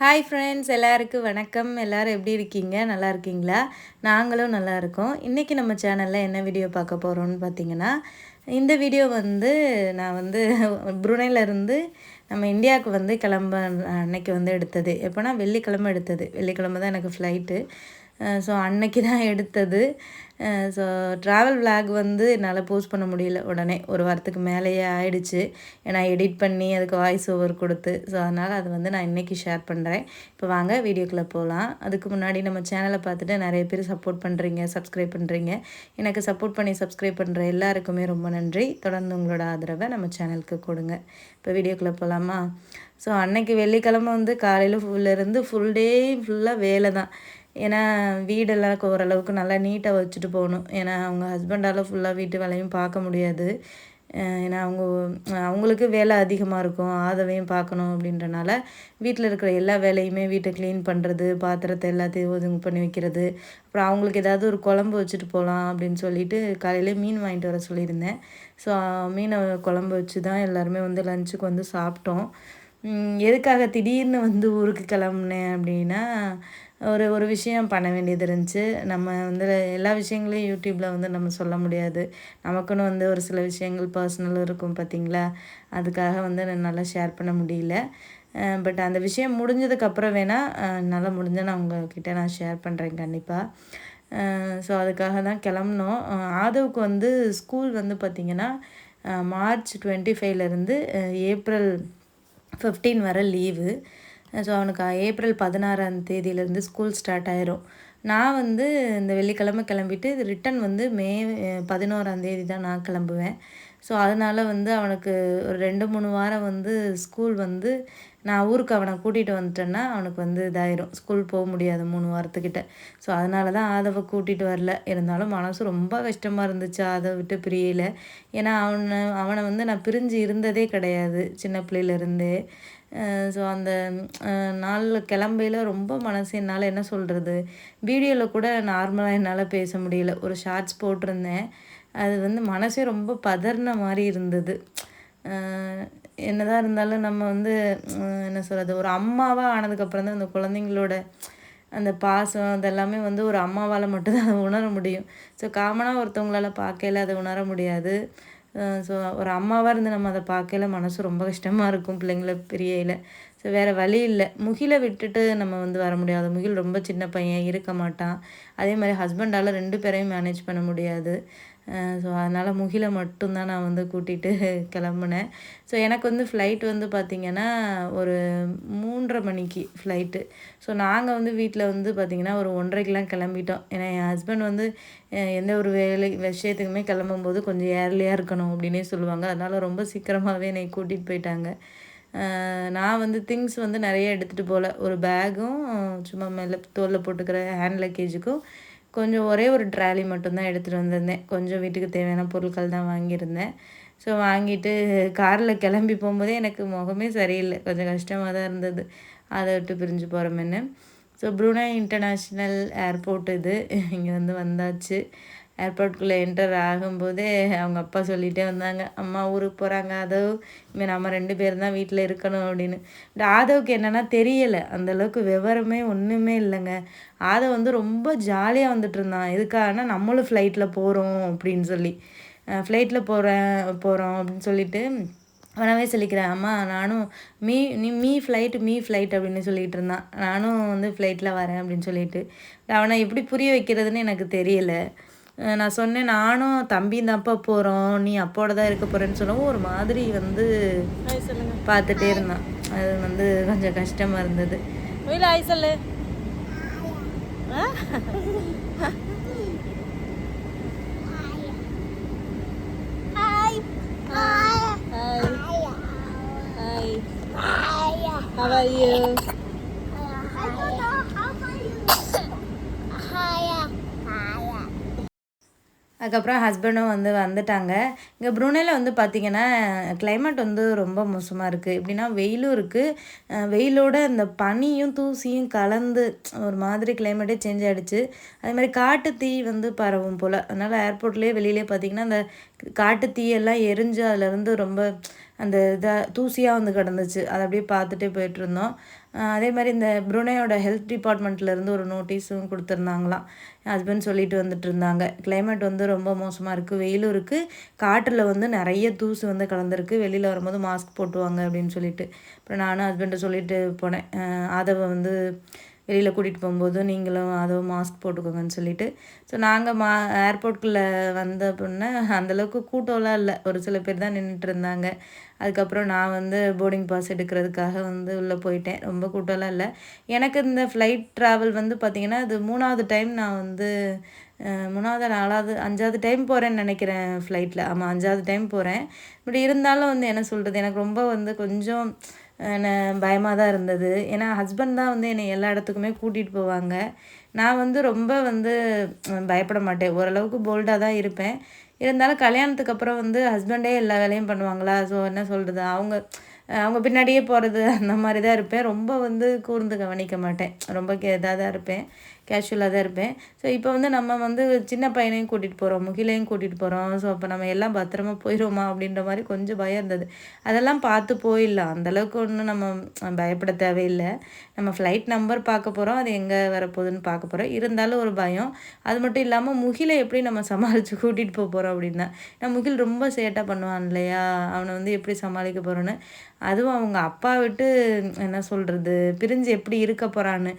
Hi friends எல்லாருக்கும் வணக்கம். எல்லோரும் எப்படி இருக்கீங்க? நல்லா இருக்கீங்களா? நாங்களும் நல்லா இருக்கோம். இன்றைக்கி நம்ம சேனலில் என்ன வீடியோ பார்க்க போகிறோம்னு பார்த்தீங்கன்னா இந்த வீடியோ வந்து நான் வந்து புருனையிலேருந்து நம்ம இந்தியாவுக்கு வந்து கிளம்ப அன்னைக்கு வந்து எடுத்தது. எப்போனா வெள்ளிக்கிழமை எடுத்தது. வெள்ளிக்கிழமை தான் எனக்கு ஃப்ளைட்டு ஸோ அன்னைக்கு தான் எடுத்தது. ஸோ ட்ராவல் விளாக் வந்து என்னால் போஸ்ட் பண்ண முடியல உடனே. ஒரு வாரத்துக்கு மேலேயே ஆயிடுச்சு. ஏன்னா எடிட் பண்ணி அதுக்கு வாய்ஸ் ஓவர் கொடுத்து. ஸோ அதனால் அது வந்து நான் இன்றைக்கி ஷேர் பண்ணுறேன் இப்போ வாங்க வீடியோக்குள்ளே போகலாம் அதுக்கு முன்னாடி நம்ம சேனலை பார்த்துட்டு நிறைய பேர் சப்போர்ட் பண்ணுறீங்க சப்ஸ்கிரைப் பண்ணுறீங்க எனக்கு சப்போர்ட் பண்ணி சப்ஸ்கிரைப் பண்ணுற எல்லாருக்குமே ரொம்ப நன்றி. தொடர்ந்து உங்களோட ஆதரவை நம்ம சேனலுக்கு கொடுங்க. இப்போ வீடியோக்குள்ளே போகலாமா ஸோ அன்னைக்கு வெள்ளிக்கிழமை வந்து காலையில் ஃபுல்லேருந்து ஃபுல் டே ஃபுல்லாக வேலை தான் ஏன்னா வீடெல்லாம் ஓரளவுக்கு நல்லா நீட்டாக வச்சுட்டு போகணும் ஏன்னா அவங்க ஹஸ்பண்டால் ஃபுல்லாக வீட்டு வேலையும் பார்க்க முடியாது. ஏன்னா அவங்க அவங்களுக்கு வேலை அதிகமாக இருக்கும். ஆதவையும் பார்க்கணும் அப்படின்றனால வீட்டில் இருக்கிற எல்லா வேலையுமே வீட்டை க்ளீன் பண்ணுறது பாத்திரத்தை எல்லாத்தையும் ஒதுங்கு பண்ணி வைக்கிறது. அப்புறம் அவங்களுக்கு ஏதாவது ஒரு குழம்பு வச்சுட்டு போகலாம் அப்படின்னு சொல்லிட்டு காலையிலே மீன் வாங்கிட்டு வர சொல்லியிருந்தேன். ஸோ மீனை குழம்பு வச்சு தான் எல்லாருமே வந்து லஞ்சுக்கு வந்து சாப்பிட்டோம். எதுக்காக திடீர்னு வந்து ஊருக்கு கிளம்புனேன் அப்படின்னா ஒரு ஒரு விஷயம் பண்ண வேண்டியது இருந்துச்சு. நம்ம வந்து எல்லா விஷயங்களையும் யூடியூப்பில் வந்து நம்ம சொல்ல முடியாது. நமக்குன்னு வந்து ஒரு சில விஷயங்கள் பர்சனலும் இருக்கும் பார்த்திங்களா அதுக்காக வந்து நல்லா ஷேர் பண்ண முடியல. பட் அந்த விஷயம் முடிஞ்சதுக்கப்புறம் வேணால் நல்லா முடிஞ்ச நான் உங்கள்கிட்ட நான் ஷேர் பண்ணுறேன் கண்டிப்பாக ஸோ அதுக்காக தான் கிளம்புனோம். ஆதவுக்கு வந்து ஸ்கூல் வந்து பார்த்திங்கன்னா மார்ச் டுவெண்ட்டி ஃபைவ்லேருந்து ஏப்ரல் ஃபிஃப்டீன் வர லீவு ஸோ அவனுக்கு ஏப்ரல் பதினாறாம் தேதியிலேருந்து ஸ்கூல் ஸ்டார்ட் ஆயிரும். நான் வந்து இந்த வெள்ளிக்கிழமை கிளம்பிட்டு ரிட்டன் வந்து மே பதினோராம் தேதி தான் நான் கிளம்புவேன். ஸோ அதனால் வந்து அவனுக்கு ஒரு ரெண்டு மூணு வாரம் வந்து ஸ்கூல் வந்து நான் ஊருக்கு அவனை கூட்டிகிட்டு வந்துட்டேன்னா அவனுக்கு வந்து இதாயிரும். ஸ்கூல் போக முடியாது மூணு வாரத்துக்கிட்ட. ஸோ அதனால தான் ஆதவை கூட்டிகிட்டு வரல. இருந்தாலும் மனசு ரொம்ப கஷ்டமாக இருந்துச்சு அதை விட்டு பிரியல. ஏன்னா அவனை அவனை வந்து நான் பிரிஞ்சு இருந்ததே கிடையாது. சின்ன பிள்ளையிலேருந்தே. ஸோ அந்த நாளில் கிளம்பையில் ரொம்ப மனசு என்னால் என்ன சொல்கிறது வீடியோவில் கூட நார்மலாக என்னால் பேச முடியல. ஒரு ஷார்ட்ஸ் போட்டிருந்தேன். அது வந்து மனசே ரொம்ப பதறின மாதிரி இருந்தது. என்னதான் இருந்தாலும் நம்ம வந்து என்ன சொல்கிறது ஒரு அம்மாவாக ஆனதுக்கப்புறம் தான் அந்த குழந்தைங்களோட அந்த பாசம் அதெல்லாமே வந்து ஒரு அம்மாவால் மட்டும்தான் அதை உணர முடியும். ஸோ காமனாக ஒருத்தவங்களால் பார்க்கல அதை உணர முடியாது. ஸோ ஒரு அம்மாவாக இருந்து நம்ம அதை பார்க்கல மனசு ரொம்ப கஷ்டமாக இருக்கும் பிள்ளைங்கள பிரியையில் ஸோ வேறு வழி இல்லை. முகிலை விட்டுட்டு நம்ம வந்து வர முடியாது. முகில் ரொம்ப சின்ன பையன் இருக்க மாட்டான். அதே மாதிரி ஹஸ்பண்டால் ரெண்டு பேரையும் மேனேஜ் பண்ண முடியாது. ஸோ அதனால் முகிலை மட்டும்தான் நான் வந்து கூட்டிகிட்டு கிளம்புனேன். ஸோ எனக்கு வந்து ஃப்ளைட் வந்து பார்த்திங்கன்னா ஒரு மூன்றரை மணிக்கு ஃப்ளைட்டு ஸோ நாங்கள் வந்து வீட்டில் வந்து பார்த்திங்கன்னா ஒரு ஒன்றரைக்கெலாம் கிளம்பிட்டோம். ஏன்னா என் ஹஸ்பண்ட் வந்து எந்த ஒரு வேலை விஷயத்துக்குமே கிளம்பும்போது கொஞ்சம் ஏர்லியாக இருக்கணும் அப்படின்னே சொல்லுவாங்க. அதனால் ரொம்ப சீக்கிரமாகவே என்னை கூட்டிகிட்டு போயிட்டாங்க. நான் வந்து திங்ஸ் வந்து நிறைய எடுத்துகிட்டு போகல ஒரு பேகும் சும்மா மேலே தோலில் போட்டுக்கிற ஹேண்ட் லக்கேஜுக்கும் கொஞ்சம் ஒரே ஒரு ட்ராலி மட்டும்தான் எடுத்துகிட்டு வந்திருந்தேன். கொஞ்சம் வீட்டுக்கு தேவையான பொருட்கள் தான் வாங்கியிருந்தேன். ஸோ வாங்கிட்டு காரில் கிளம்பி போகும்போதே எனக்கு முகமே சரியில்லை. கொஞ்சம் கஷ்டமாக தான் இருந்தது. அதை விட்டு பிரிஞ்சு போகிறோமேன்னு ஸோ ப்ரூனா இன்டர்நேஷ்னல் ஏர்போர்ட் இது. இங்கே வந்து வந்தாச்சு. ஏர்போர்ட்குள்ளே என்டர் ஆகும்போதே அவங்க அப்பா சொல்லிகிட்டே வந்தாங்க அம்மா ஊருக்கு போகிறாங்க ஆதவ். இங்கே நம்ம ரெண்டு பேரும் தான் வீட்டில் இருக்கணும் அப்படின்னு. பட் ஆதவுக்கு என்னென்னா தெரியலை. அந்தளவுக்கு விவரமே ஒன்றுமே இல்லைங்க. ஆதவ் வந்து ரொம்ப ஜாலியாக வந்துட்டு இருந்தான். எதுக்காகனா நம்மளும் ஃப்ளைட்டில் போகிறோம் அப்படின்னு சொல்லி. ஃப்ளைட்டில் போகிறேன் போகிறோம் அப்படின்னு சொல்லிட்டு அவனாவே சொல்லிக்கிறேன் அம்மா நானும் மீ நீ மீ ஃப்ளைட் மீ ஃப்ளைட் அப்படின்னு சொல்லிகிட்டு இருந்தான். நானும் வந்து ஃப்ளைட்டில் வரேன் அப்படின்னு சொல்லிட்டு. அவனை எப்படி புரிய வைக்கிறதுன்னு எனக்கு தெரியலை. நான் சொன்னேன் நானும் தம்பியும் தான்ப்பா போகிறோம் நீ அப்போட தான் இருக்க போகிறேன்னு சொல்லவும் ஒரு மாதிரி வந்து பார்த்துட்டே இருந்தான். அது வந்து கொஞ்சம் கஷ்டமாக இருந்தது. How are you? அதுக்கப்புறம் ஹஸ்பண்டும் வந்து வந்துட்டாங்க. இங்கே ப்ரூனேல வந்து பார்த்திங்கன்னா கிளைமேட் வந்து ரொம்ப மோசமாக இருக்குது எப்படின்னா வெயிலும் இருக்குது வெயிலோட இந்த பனியும் தூசியும் கலந்து ஒரு மாதிரி கிளைமேட்டே சேஞ்ச் ஆகிடுச்சு அதே மாதிரி காட்டு தீ வந்து பரவும் போல். அதனால் ஏர்போர்ட்லேயே வெளியிலே பார்த்திங்கன்னா அந்த காட்டு தீயெல்லாம் எரிஞ்சு அதுலேருந்து ரொம்ப அந்த இதாக தூசியாக வந்து கிடந்துச்சு. அதை அப்படியே பார்த்துட்டே போயிட்டுருந்தோம் அதே மாதிரி இந்த புருனேயோட ஹெல்த் டிபார்ட்மெண்ட்லேருந்து ஒரு நோட்டீஸும் கொடுத்துருந்தாங்களாம். ஹஸ்பண்ட் சொல்லிட்டு வந்துட்டு இருந்தாங்க கிளைமேட் வந்து ரொம்ப மோசமாக இருக்குது வெயிலும் இருக்குது காற்றில் வந்து நிறைய தூசு வந்து கலந்துருக்கு வெளியில் வரும்போது மாஸ்க் போட்டுவாங்க அப்படின்னு சொல்லிட்டு. அப்புறம் நானும் ஹஸ்பண்ட்டை சொல்லிட்டு போனேன் அதை ஆதவை வந்து வெளியில் கூட்டிகிட்டு போகும்போது நீங்களும் அதுவும் மாஸ்க் போட்டுக்கோங்கன்னு சொல்லிட்டு. ஸோ நாங்கள் மா ஏர்போர்ட்குள்ளே வந்த அப்படின்னா அந்தளவுக்கு கூட்டம்லாம் இல்லை ஒரு சில பேர் தான் நின்றுட்டு இருந்தாங்க. அதுக்கப்புறம் நான் வந்து போர்டிங் பாஸ் எடுக்கிறதுக்காக வந்து உள்ளே போயிட்டேன். ரொம்ப கூட்டம்லாம் இல்லை. எனக்கு இந்த ஃப்ளைட் ட்ராவல் வந்து பார்த்திங்கன்னா இது மூணாவது டைம் நான் வந்து மூணாவது நாலாவது அஞ்சாவது டைம் போகிறேன்னு நினைக்கிறேன் ஃப்ளைட்டில் ஆமாம் அஞ்சாவது டைம் போகிறேன் இப்படி இருந்தாலும் வந்து என்ன சொல்கிறது எனக்கு ரொம்ப வந்து கொஞ்சம் பயமாக தான் இருந்தது. ஏன்னா ஹஸ்பண்ட் தான் வந்து என்னை எல்லா இடத்துக்குமே கூட்டிகிட்டு போவாங்க. நான் வந்து ரொம்ப வந்து பயப்பட மாட்டேன். ஓரளவுக்கு போல்டாக தான் இருப்பேன். இருந்தாலும் கல்யாணத்துக்கு அப்புறம் வந்து ஹஸ்பண்டே எல்லா வேலையும் பண்ணுவாங்களா? ஸோ என்ன சொல்கிறது அவங்க அவங்க பின்னாடியே போகிறது அந்த மாதிரி தான் இருப்பேன். ரொம்ப வந்து கூர்ந்து கவனிக்க மாட்டேன். ரொம்ப கே இதாக தான் இருப்பேன். கேஷுவலாக தான் இருப்பேன். ஸோ இப்போ வந்து நம்ம வந்து சின்ன பையனையும் கூட்டிகிட்டு போகிறோம் முகிலையும் கூட்டிகிட்டு போகிறோம் ஸோ அப்போ நம்ம எல்லாம் பத்திரமா போயிடுவோமா அப்படின்ற மாதிரி கொஞ்சம் பயம் இருந்தது. அதெல்லாம் பார்த்து போயிடலாம். அந்தளவுக்கு ஒன்றும் நம்ம பயப்பட தேவையில்லை. நம்ம ஃப்ளைட் நம்பர் பார்க்க போகிறோம் அது எங்கே வரப்போகுதுன்னு பார்க்க போகிறோம் இருந்தாலும் ஒரு பயம். அது மட்டும் இல்லாமல் முகிலை எப்படி நம்ம சமாளித்து கூட்டிகிட்டு போக போகிறோம் அப்படின்னா நான் முகில் ரொம்ப சேட்டாக பண்ணுவான் இல்லையா? அவனை வந்து எப்படி சமாளிக்க போகிறோன்னு அதுவும் அவங்க அப்பா விட்டு என்ன சொல்கிறது பிரிஞ்சு எப்படி இருக்க போகிறான்னு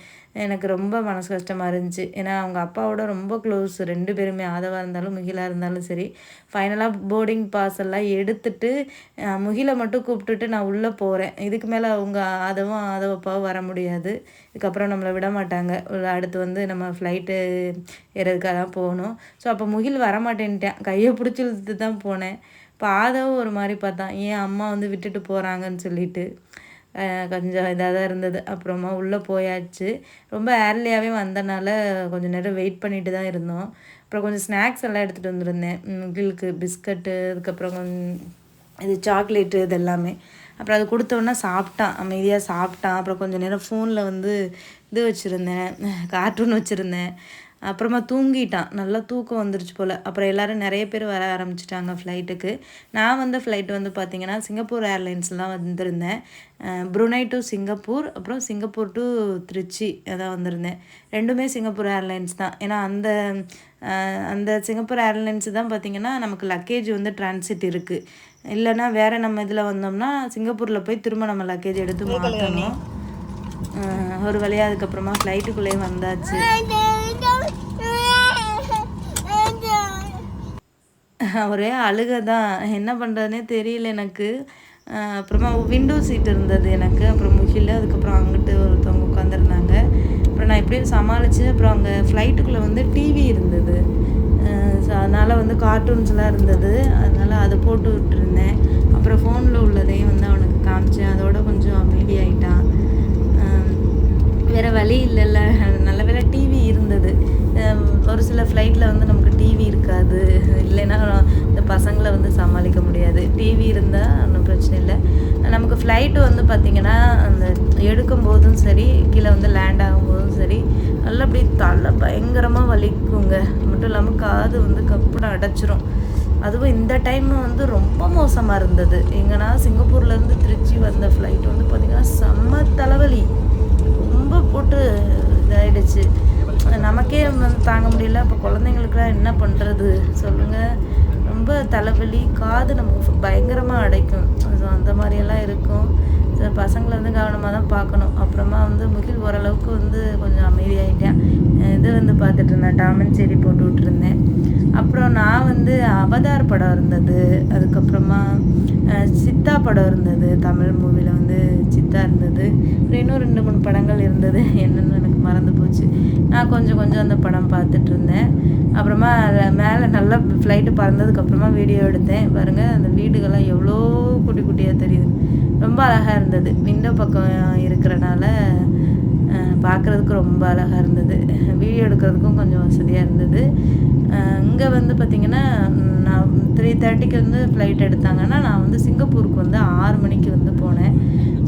எனக்கு ரொம்ப மனசு கஷ்டமாக இருந்துச்சு. ஏன்னா அவங்க அப்பாவோட ரொம்ப க்ளோஸ் ரெண்டு பேருமே ஆதவாக இருந்தாலும் முகிலாக இருந்தாலும் சரி. ஃபைனலாக போர்டிங் பாஸ் எல்லாம் எடுத்துட்டு முகிலை மட்டும் கூப்பிட்டுட்டு நான் உள்ளே போகிறேன் இதுக்கு மேலே அவங்க ஆதவும் ஆதவப்பாவும் வர முடியாது. இதுக்கப்புறம் நம்மளை விட மாட்டாங்க. அடுத்து வந்து நம்ம ஃப்ளைட்டு ஏறதுக்காக தான் போகணும். ஸோ அப்போ முகில் வரமாட்டேன்ட்டேன். கையை பிடிச்சி இழுத்துட்டு தான் போனேன். பாதவும் ஒரு மாதிரி பார்த்தான். ஏன் அம்மா வந்து விட்டுட்டு போகிறாங்கன்னு சொல்லிட்டு. கொஞ்சம் இதாக தான் இருந்தது. அப்புறமா உள்ளே போயாச்சு. ரொம்ப ஏர்லியாகவே வந்தனால கொஞ்சம் நேரம் வெயிட் பண்ணிட்டு தான் இருந்தோம். அப்புறம் கொஞ்சம் ஸ்நாக்ஸ் எல்லாம் எடுத்துகிட்டு வந்திருந்தேன். முகிலுக்கு பிஸ்கட்டு அதுக்கப்புறம் இது சாக்லேட்டு இது எல்லாமே. அப்புறம் அது கொடுத்தோன்னே சாப்பிட்டான். அமைதியாக சாப்பிட்டான். அப்புறம் கொஞ்சம் நேரம் ஃபோனில் வந்து இது வச்சுருந்தேன். கார்ட்டூன் வச்சுருந்தேன். அப்புறமா தூங்கிட்டான். நல்லா தூக்கம் வந்துருச்சு போல். அப்புறம் எல்லாரும் நிறைய பேர் வர ஆரம்பிச்சிட்டாங்க ஃப்ளைட்டுக்கு நான் வந்த ஃப்ளைட் வந்து பார்த்திங்கன்னா சிங்கப்பூர் ஏர்லைன்ஸ்லாம் வந்திருந்தேன். ப்ருனை டு சிங்கப்பூர் அப்புறம் சிங்கப்பூர் டு திருச்சி அதான் வந்திருந்தேன். ரெண்டுமே சிங்கப்பூர் ஏர்லைன்ஸ் தான். ஏன்னா அந்த அந்த சிங்கப்பூர் ஏர்லைன்ஸ் தான் பார்த்திங்கன்னா நமக்கு லக்கேஜ் வந்து டிரான்சிட் இருக்குது இல்லைன்னா வேறு நம்ம இதில் வந்தோம்னா சிங்கப்பூரில் போய் திரும்ப நம்ம லக்கேஜ் எடுத்து மாற்றணும் ஒரு வழியாக அதுக்கப்புறமா ஃப்ளைட்டுக்குள்ளேயே வந்தாச்சு. ஒரே அழுக தான். என்ன பண்ணுறதுனே தெரியல எனக்கு. அப்புறமா விண்டோ சீட் இருந்தது எனக்கு. அப்புறம் முகில் அதுக்கப்புறம் அங்கிட்டு ஒருத்தவங்க உட்காந்துருந்தாங்க அப்புறம் நான் எப்படியும் சமாளித்து அப்புறம் அங்கே ஃப்ளைட்டுக்குள்ளே வந்து டிவி இருந்தது. ஸோ அதனால் வந்து கார்ட்டூன்ஸ்லாம் இருந்தது. அதனால் அதை போட்டு விட்டுருந்தேன். அப்புறம் ஃபோனில் உள்ளதையும் வந்து அவனுக்கு காமிச்சேன். அதோட கொஞ்சம் அமைதியாயிட்டான் ஆகிட்டான் வேறு வழி இல்லைல்ல. நல்ல வேளை டிவி இருந்தது. ஒரு சில ஃப்ளைட்டில் வந்து நமக்கு டிவி இருக்காது. இல்லைன்னா இந்த பசங்களை வந்து சமாளிக்க முடியாது. டிவி இருந்தால் ஒன்றும் பிரச்சனை இல்லை. நமக்கு ஃப்ளைட்டு வந்து பார்த்திங்கன்னா அந்த எடுக்கும் போதும் சரி கீழே வந்து லேண்ட் ஆகும்போதும் சரி நல்லா அப்படி தலை பயங்கரமாக வலிக்குங்க. மட்டும் இல்லாமல் காது வந்து கப்புடம் அடைச்சிரும். அதுவும் இந்த டைம் வந்து ரொம்ப மோசமாக இருந்தது. எங்கன்னா சிங்கப்பூர்லேருந்து திருச்சி வந்த ஃப்ளைட் வந்து பார்த்திங்கன்னா செம்ம தலைவலி. ரொம்ப போட்டு இதாயிடுச்சு. நமக்கே வந்து தாங்க முடியல. அப்போ குழந்தைங்களுக்குலாம் என்ன பண்ணுறது சொல்லுங்கள் ரொம்ப தலைவலி காது நமக்கு பயங்கரமாக அடைக்கும். ஸோ அந்த மாதிரியெல்லாம் இருக்கும். ஸோ பசங்களை வந்து கவனமாக தான் பார்க்கணும். அப்புறமா வந்து முகில் ஓரளவுக்கு வந்து கொஞ்சம் அமைதியாகிட்டேன் இது வந்து பார்த்துட்டு இருந்தேன். டாமன் செடி போட்டு விட்டுருந்தேன். அப்புறம் நான் வந்து அவதார் படம் இருந்தது. அதுக்கப்புறமா சித்தா படம் இருந்தது. தமிழ் மூவியில் வந்து சித்தா இருந்தது. அப்புறம் இன்னும் ரெண்டு மூணு படங்கள் இருந்தது. என்னென்னு எனக்கு மறந்து போச்சு. நான் கொஞ்சம் கொஞ்சம் அந்த படம் பார்த்துட்டு இருந்தேன். அப்புறமா மேலே நல்லா ஃப்ளைட்டு பறந்ததுக்கப்புறமா வீடியோ எடுத்தேன். பாருங்கள் அந்த வீடுகள்லாம் எவ்வளோ குட்டி குட்டியாக தெரியுது. ரொம்ப அழகாக இருந்தது. விண்டோ பக்கம் இருக்கிறனால பார்க்குறதுக்கு ரொம்ப அழகாக இருந்தது. வீடியோ எடுக்கிறதுக்கும் கொஞ்சம் வசதியாக இருந்தது. இங்கே வந்து பார்த்திங்கன்னா நான் த்ரீ தேர்ட்டிக்கு வந்து ஃப்ளைட் எடுத்தாங்கன்னா நான் வந்து சிங்கப்பூருக்கு வந்து ஆறு மணிக்கு வந்து போனேன்.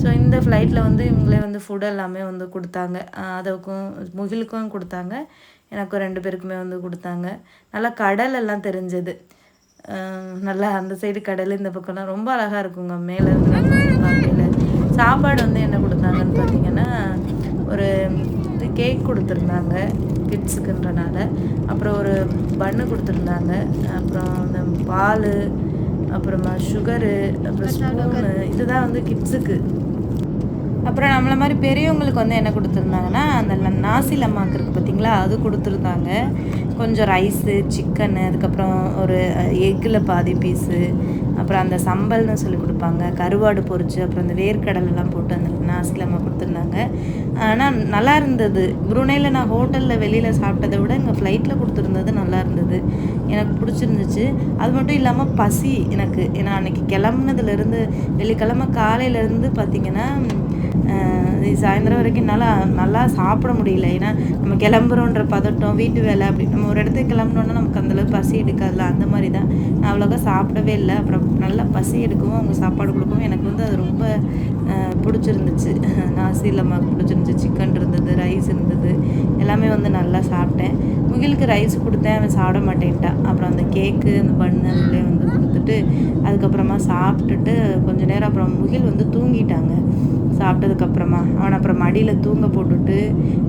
ஸோ இந்த ஃப்ளைட்டில் வந்து இவங்களே வந்து ஃபுட் எல்லாமே வந்து கொடுத்தாங்க. அதுக்கும் முகிலுக்கும் கொடுத்தாங்க. எனக்கும் ரெண்டு பேருக்குமே வந்து கொடுத்தாங்க. நல்லா கடல் எல்லாம் தெரிஞ்சது. நல்லா அந்த சைடு கடல் இந்த பக்கம்லாம் ரொம்ப அழகாக இருக்குங்க. மேலே இருந்து நம்ம சாப்பாடு வந்து என்ன கொடுத்தாங்கன்னு பார்த்தீங்கன்னா ஒரு கேக் கொடுத்துருந்தாங்க கிட்ஸுக்குன்றனால அப்புறம் ஒரு பன்னு கொடுத்துருந்தாங்க. அப்புறம் இந்த பால் அப்புறமா சுகரு அப்புறம் ஸ்பூனு இதுதான் வந்து கிட்ஸுக்கு அப்புறம் நம்மள மாதிரி பெரியவங்களுக்கு வந்து என்ன கொடுத்துருந்தாங்கன்னா அந்த நாசி லம்மாக்கு இருக்குது பார்த்தீங்களா அது கொடுத்துருந்தாங்க. கொஞ்சம் ரைஸு சிக்கனு அதுக்கப்புறம் ஒரு எக்கில் பாதி பீஸு அப்புறம் அந்த சம்பல்னு சொல்லி கொடுப்பாங்க. கருவாடு பொரிச்சு அப்புறம் அந்த வேர்க்கடலெல்லாம் போட்டு அந்த நாசி கொடுத்துருந்தாங்க. ஆனால் நல்லா இருந்தது. புருனேயில் நான் ஹோட்டலில் வெளியில் சாப்பிட்டதை விட இங்கே ஃப்ளைட்டில் கொடுத்துருந்தது நல்லா இருந்தது. எனக்கு பிடிச்சிருந்துச்சு. அது மட்டும் இல்லாமல் பசி எனக்கு. ஏன்னா அன்னைக்கு கிளம்புனதுலேருந்து வெள்ளிக்கிழமை காலையிலேருந்து பார்த்திங்கன்னா சாயந்தரம் வரைக்கும் என்னால் நல்லா சாப்பிட முடியல. ஏன்னா நம்ம கிளம்புறோன்ற பதட்டம் வீட்டு வேலை அப்படி நம்ம ஒரு இடத்துக்கு கிளம்புனோன்னா நமக்கு அந்தளவுக்கு பசி எடுக்காதுல அந்த மாதிரி தான் நான் அவ்வளோக்கா சாப்பிடவே இல்லை. அப்புறம் நல்லா பசி எடுக்கவும் அவங்க சாப்பாடு கொடுக்கவும் எனக்கு வந்து அது ரொம்ப பிடிச்சிருந்துச்சு. நாசி லம்மாக்கு பிடிச்சிருந்துச்சு. சிக்கன் இருந்தது ரைஸ் இருந்தது. எல்லாமே வந்து நல்லா சாப்பிட்டேன். முகிலுக்கு ரைஸ் கொடுத்தேன். அவன் சாப்பிட மாட்டேன்ட்டான். அப்புறம் அந்த கேக்கு அந்த பண்ணு அதுலேயே வந்து கொடுத்துட்டு அதுக்கப்புறமா சாப்பிட்டுட்டு கொஞ்ச நேரம் அப்புறம் முகில் வந்து தூங்கிட்டாங்க. சாப்பிட்டதுக்கப்புறமா அவனை அப்புறம் மடியில் தூங்க போட்டுட்டு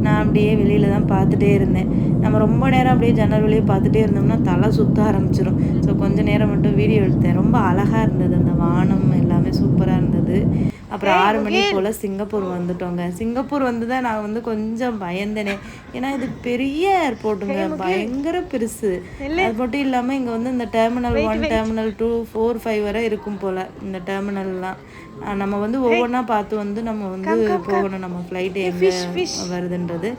நான் அப்படியே வெளியில் தான் பார்த்துட்டே இருந்தேன். நம்ம ரொம்ப நேரம் அப்படியே ஜன்னல் வழியே பார்த்துட்டே இருந்தோம்னா தலை சுத்த ஆரம்பிச்சிடும் ஸோ கொஞ்ச நேரம் மட்டும் வீடியோ எடுத்தேன். ரொம்ப அழகாக இருந்தது அந்த வானம் எல்லாமே சூப்பராக இருந்தது. அப்புறம் ஆறு மணி போல் சிங்கப்பூர் வந்துட்டோங்க. சிங்கப்பூர் வந்து தான் நான் வந்து கொஞ்சம் பயந்தேனே. ஏன்னா இது பெரிய ஏர்போர்ட்டுங்க பயங்கர பெருசு. அது மட்டும் இல்லாமல் இங்கே வந்து இந்த terminal one terminal two four five வரை இருக்கும் போல் இந்த டெர்மினல்லாம் நம்ம வந்து ஒவ்வொன்றா பார்த்து வந்து நம்ம வந்து போகணும். நம்ம ஃப்ளைட் எங்கே வருதுன்றது.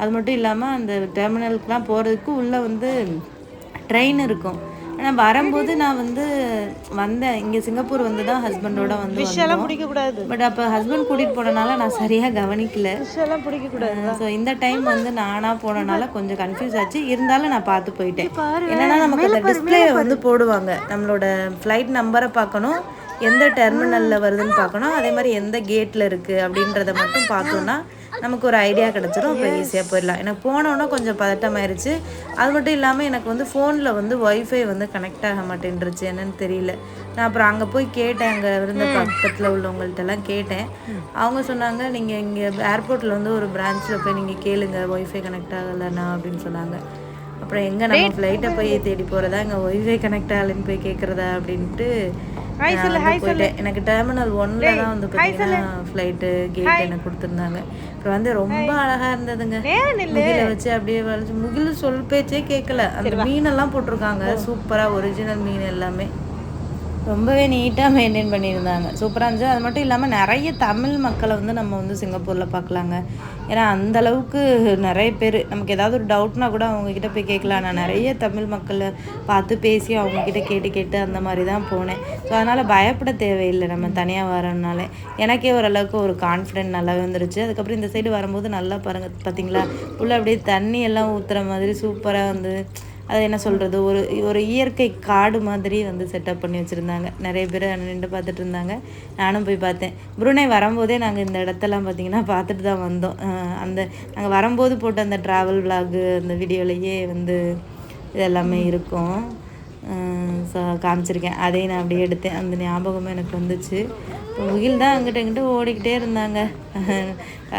அது மட்டும் இல்லாமல் அந்த டெர்மினலுக்குலாம் போகிறதுக்கு உள்ளே வந்து ட்ரெயின் இருக்கும். ஆனால் வரும்போது நான் வந்து வந்தேன். இங்கே சிங்கப்பூர் வந்து தான் ஹஸ்பண்டோட வந்து வந்தோம். பிடிக்க கூடாது பட் அப்போ ஹஸ்பண்ட் கூட்டிகிட்டு போனனால நான் சரியாக கவனிக்கல. ஃபிஷ் எல்லாம் பிடிக்க கூடாது ஸோ இந்த டைம் வந்து நானாக போனனால கொஞ்சம் கன்ஃபியூஸ் ஆச்சு. இருந்தாலும் நான் பார்த்து போயிட்டேன். என்னன்னா நமக்கு அந்த டிஸ்பிளே வந்து போடுவாங்க. நம்மளோட ஃப்ளைட் நம்பரை பார்க்கணும். எந்த டெர்மினலில் வருதுன்னு பார்க்கணும். அதே மாதிரி எந்த கேட்டில் இருக்குது அப்படின்றத மட்டும் பார்த்தோன்னா நமக்கு ஒரு ஐடியா கிடச்சிரும் அப்போ ஈஸியாக போயிடலாம். எனக்கு போனோன்னா கொஞ்சம் பதட்டமாயிருச்சு. அது மட்டும் இல்லாமல் எனக்கு வந்து ஃபோனில் வந்து ஒய்ஃபை வந்து கனெக்ட் ஆக மாட்டேன்ருச்சு என்னன்னு தெரியல. நான் அப்புறம் அங்கே போய் கேட்டேன் அங்கே இருந்த பக்கத்தில் உள்ளவங்கள்ட்ட எல்லாம் கேட்டேன். அவங்க சொன்னாங்க நீங்கள் இங்கே ஏர்போர்ட்டில் வந்து ஒரு பிரான்ச்சில் போய் நீங்கள் கேளுங்க ஒய்ஃபை கனெக்ட் ஆகலைண்ணா அப்படின்னு சொன்னாங்க. அப்புறம் எங்கே நம்ம ஃப்ளைட்டை போய் தேடி போகிறதா இங்கே ஒய்ஃபை கனெக்ட் ஆகலைன்னு போய் கேட்குறதா அப்படின்ட்டு போயிட்டேன். எனக்கு டெர்மினல் ஒன்ல தான் வந்து பார்த்தீங்கன்னா ஃப்ளைட்டு கேட் எனக்கு கொடுத்துருந்தாங்க. அப்புறம் வந்து ரொம்ப அழகா இருந்ததுங்க. முகில வச்சு அப்படியே வளைச்சு முகில் சொல் பேச்சே கேட்கல அந்த மீனெல்லாம் போட்டிருக்காங்க. சூப்பரா ஒரிஜினல் மீன் எல்லாமே. ரொம்பவே நீட்டாக மெயின்டைன் பண்ணியிருந்தாங்க. சூப்பராக இருந்துச்சு. அது மட்டும் இல்லாமல் நிறைய தமிழ் மக்களை வந்து நம்ம வந்து சிங்கப்பூரில் பார்க்கலாங்க. ஏன்னா அந்த அளவுக்கு நிறைய பேர் நமக்கு ஏதாவது ஒரு டவுட்னா கூட அவங்கக்கிட்ட போய் கேட்கலாம். நான் நிறைய தமிழ் மக்களை பார்த்து பேசி அவங்கக்கிட்ட கேட்டு கேட்டு அந்த மாதிரி தான் போனேன். ஸோ அதனால் பயப்பட தேவையில்லை. நம்ம தனியாக வரனால எனக்கே ஓரளவுக்கு ஒரு கான்ஃபிடென்ட் நல்லா வந்துருச்சு. அதுக்கப்புறம் இந்த சைடு வரும்போது நல்லா பாருங்கள் பார்த்தீங்களா உள்ள அப்படியே தண்ணி எல்லாம் ஊற்றுற மாதிரி சூப்பராக வந்து அது என்ன சொல்கிறது ஒரு ஒரு இயற்கை காடு மாதிரி வந்து செட்டப் பண்ணி வச்சுருந்தாங்க. நிறைய பேர் நின்று பார்த்துட்டு இருந்தாங்க. நானும் போய் பார்த்தேன். புருனே வரும்போதே நாங்கள் இந்த இடத்தெல்லாம் பார்த்தீங்கன்னா பார்த்துட்டு தான் வந்தோம். அந்த நாங்கள் வரும்போது போட்ட அந்த ட்ராவல் vlog அந்த வீடியோலையே வந்து இது எல்லாமே இருக்கும் ஸோ காமிச்சிருக்கேன். அதையும் நான் அப்படியே எடுத்தேன். அந்த ஞாபகமும் எனக்கு வந்துச்சு. முகில் தான் அங்கிட்ட இங்கிட்ட ஓடிக்கிட்டே இருந்தாங்க.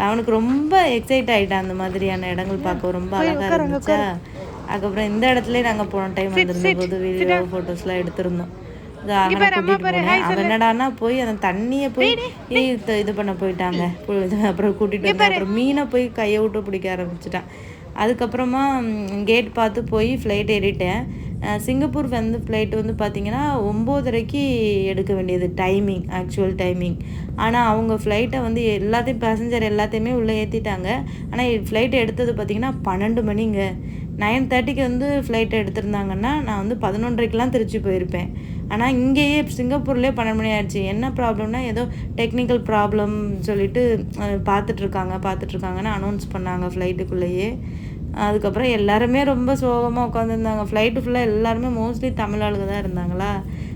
அவனுக்கு ரொம்ப எக்ஸைட் ஆகிட்டான் அந்த மாதிரியான இடங்கள் பார்க்க. ரொம்ப அழகாக இருந்துச்சா? அதுக்கப்புறம் இந்த இடத்துல நாங்கள் போன டைம் வந்திருந்த போது வீடியோ ஃபோட்டோஸ்லாம் எடுத்திருந்தோம். என்னடான்னா போய் அந்த தண்ணியை போய் இது- பண்ண போயிட்டாங்க. அப்புறம் கூட்டிட்டு வந்து அப்புறம் மீனை போய் கையை விட்டு பிடிக்க ஆரம்பிச்சிட்டான். அதுக்கப்புறமா கேட் பார்த்து போய் ஃப்ளைட் ஏறிட்டேன். சிங்கப்பூர் வந்து ஃப்ளைட் வந்து பார்த்தீங்கன்னா ஒம்போதரைக்கு எடுக்க வேண்டியது டைமிங் ஆக்சுவல் டைமிங் ஆனால் அவங்க ஃப்ளைட்டை வந்து எல்லாத்தையும் பேசஞ்சர் எல்லாத்தையுமே உள்ளே ஏற்றிட்டாங்க ஆனால் ஃப்ளைட் எடுத்தது பார்த்தீங்கன்னா பன்னெண்டு மணிங்க. நைன் தேர்ட்டிக்கு வந்து ஃப்ளைட்டை எடுத்திருந்தாங்கன்னா நான் வந்து பதினொன்றரைக்கெலாம் திருச்சி போயிருப்பேன். ஆனால் இங்கேயே சிங்கப்பூர்லேயே பன்னெண்டு மணி ஆயிடுச்சு. என்ன ப்ராப்ளம்னா ஏதோ டெக்னிக்கல் ப்ராப்ளம் சொல்லிட்டு பார்த்துட்ருக்காங்க பார்த்துட்ருக்காங்கன்னு அனௌன்ஸ் பண்ணாங்க ஃப்ளைட்டுக்குள்ளேயே அதுக்கப்புறம் எல்லாருமே ரொம்ப சோகமாக உட்காந்துருந்தாங்க ஃப்ளைட்டு ஃபுல்லாக எல்லாருமே மோஸ்ட்லி தமிழ் ஆளுங்க தான் இருந்தாங்களா?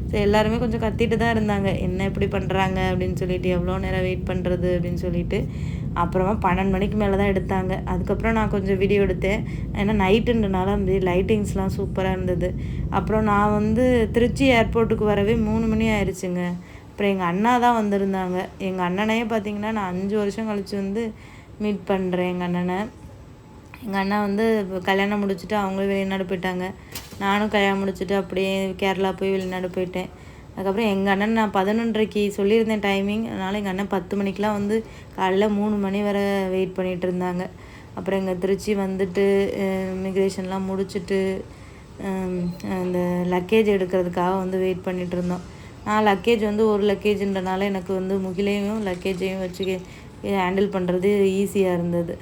ஸோ எல்லாருமே கொஞ்சம் கத்திட்டு தான் இருந்தாங்க. என்ன இப்படி பண்ணுறாங்க அப்படின்னு சொல்லிட்டு எவ்வளோ நேரம் வெயிட் பண்ணுறது அப்படின்னு சொல்லிட்டு அப்புறமா பன்னெண்டு மணிக்கு மேலே தான் எடுத்தாங்க. அதுக்கப்புறம் நான் கொஞ்சம் வீடியோ எடுத்தேன். ஏன்னா நைட்டுன்றனால வந்து லைட்டிங்ஸ்லாம் சூப்பராக இருந்தது. அப்புறம் நான் வந்து திருச்சி ஏர்போர்ட்டுக்கு வரவே மூணு மணி ஆயிடுச்சுங்க அப்புறம் எங்கள் அண்ணா தான் வந்திருந்தாங்க. எங்கள் அண்ணனையே பார்த்தீங்கன்னா நான் அஞ்சு வருஷம் கழித்து வந்து மீட் பண்ணுறேன் எங்கள் அண்ணனை. எங்கள் அண்ணா வந்து கல்யாணம் முடிச்சுட்டு அவங்களும் வெளிநாடு போயிட்டாங்க. நானும் கல்யாணம் முடிச்சுட்டு அப்படியே கேரளா போய் வெளிநாடு போயிட்டேன். அதுக்கப்புறம் எங்கள் அண்ணன் நான் பதினொன்றரைக்கு சொல்லியிருந்தேன் டைமிங் அதனால் எங்கள் அண்ணன் பத்து மணிக்கெலாம் வந்து காலையில் மூணு மணி வரை வெயிட் பண்ணிகிட்டு இருந்தாங்க. அப்புறம் எங்கள் திருச்சி வந்துட்டு இமிக்ரேஷன்லாம் முடிச்சுட்டு அந்த லக்கேஜ் எடுக்கிறதுக்காக வந்து வெயிட் பண்ணிகிட்டு இருந்தோம். நான் லக்கேஜ் வந்து ஒரு லக்கேஜ்ன்றனால எனக்கு வந்து முகிலையும் லக்கேஜையும் வச்சு ஹேண்டில் பண்ணுறது ஈஸியாக இருந்தது.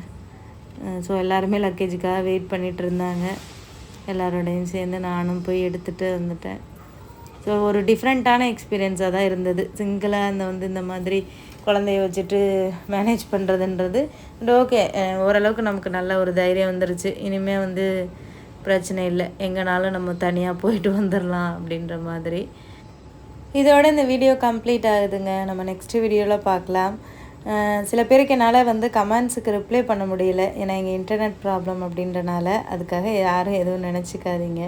ஸோ எல்லாருமே லக்கேஜுக்காக வெயிட் பண்ணிகிட்டு இருந்தாங்க. எல்லாரோடையும் சேர்ந்து நானும் போய் எடுத்துகிட்டு வந்துட்டேன். ஸோ ஒரு டிஃப்ரெண்ட்டான எக்ஸ்பீரியன்ஸாக தான் இருந்தது. சிங்கிளாக இந்த வந்து இந்த மாதிரி குழந்தைய வச்சுட்டு மேனேஜ் பண்ணுறதுன்றது பட் ஓகே ஓரளவுக்கு நமக்கு நல்ல ஒரு தைரியம் வந்துருச்சு. இனிமேல் வந்து பிரச்சனை இல்லை. எங்கேனாலும் நம்ம தனியாக போயிட்டு வந்துடலாம் அப்படின்ற மாதிரி. இதோட இந்த வீடியோ கம்ப்ளீட் ஆகுதுங்க. நம்ம நெக்ஸ்ட் வீடியோவில் பார்க்கலாம். சில பேருக்கு என்னால் வந்து கமெண்ட்ஸுக்கு ரிப்ளை பண்ண முடியல. ஏன்னா எங்கள் இன்டர்நெட் ப்ராப்ளம் அப்படின்றனால அதுக்காக யாரும் எதுவும் நினச்சிக்காதீங்க.